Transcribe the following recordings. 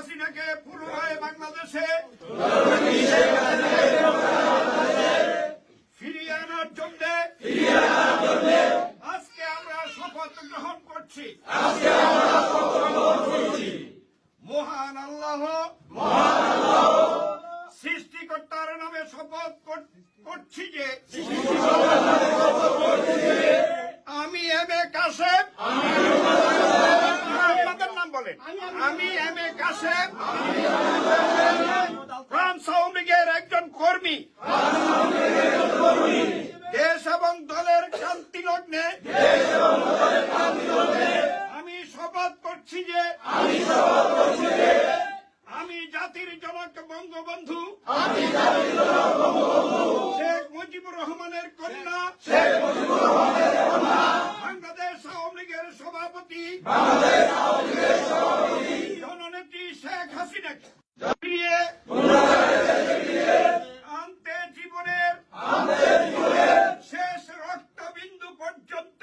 হাসিনাকে পুনরায় বাংলাদেশে। ফিরিয়ে আনার জন্য। আজকে আমরা শপথ গ্রহণ করছি। মহান আল্লাহ। সৃষ্টিকর্তার নামে শপথ করছি যে, আমি এম এ কাশেম। বলেন, আমি এম এ কাশেম আওয়ামী লীগের একজন কর্মী। দেশ এবং দলের শান্তি লগ্নে আমি শপথ করছি যে, আমি জাতির জনক বঙ্গবন্ধু, শেখ মুজিবুর রহমানের কন্যা বাংলাদেশ আওয়ামী লীগের সভাপতি। জননেত্রী শেখ হাসিনাকে ফিরিয়ে আনতে জীবনের শেষ রক্তবিন্দু পর্যন্ত।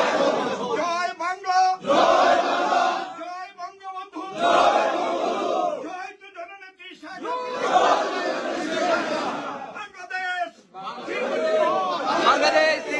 Congress.